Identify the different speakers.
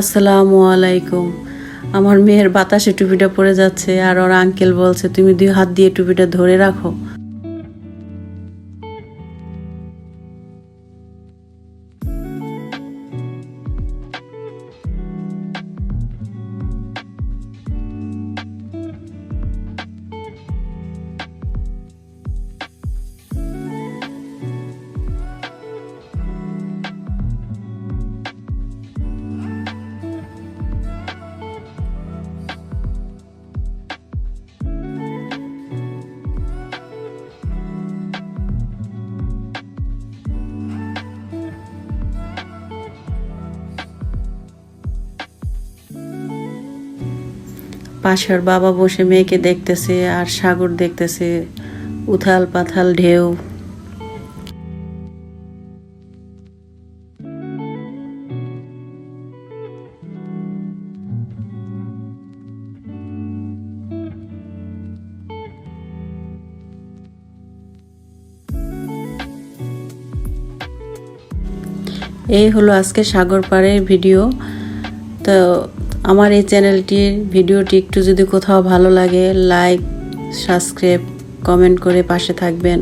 Speaker 1: আসসালামু আলাইকুম। আমার মেয়ের বাতাসে টুপিটা পড়ে যাচ্ছে আর ওর আঙ্কেল বলছে, তুমি দুই হাত দিয়ে টুপিটা ধরে রাখো। পাশের বাবা বসে মেয়েকে দেখতেছে আর সাগর দেখতেছে, উথাল পাথাল ঢেউ। এই হলো আজকে সাগর পাড়ের ভিডিও। তো আমার এই চ্যানেলটির ভিডিওটি একটু যদি কোথাও ভালো লাগে লাইক সাবস্ক্রাইব কমেন্ট করে পাশে থাকবেন।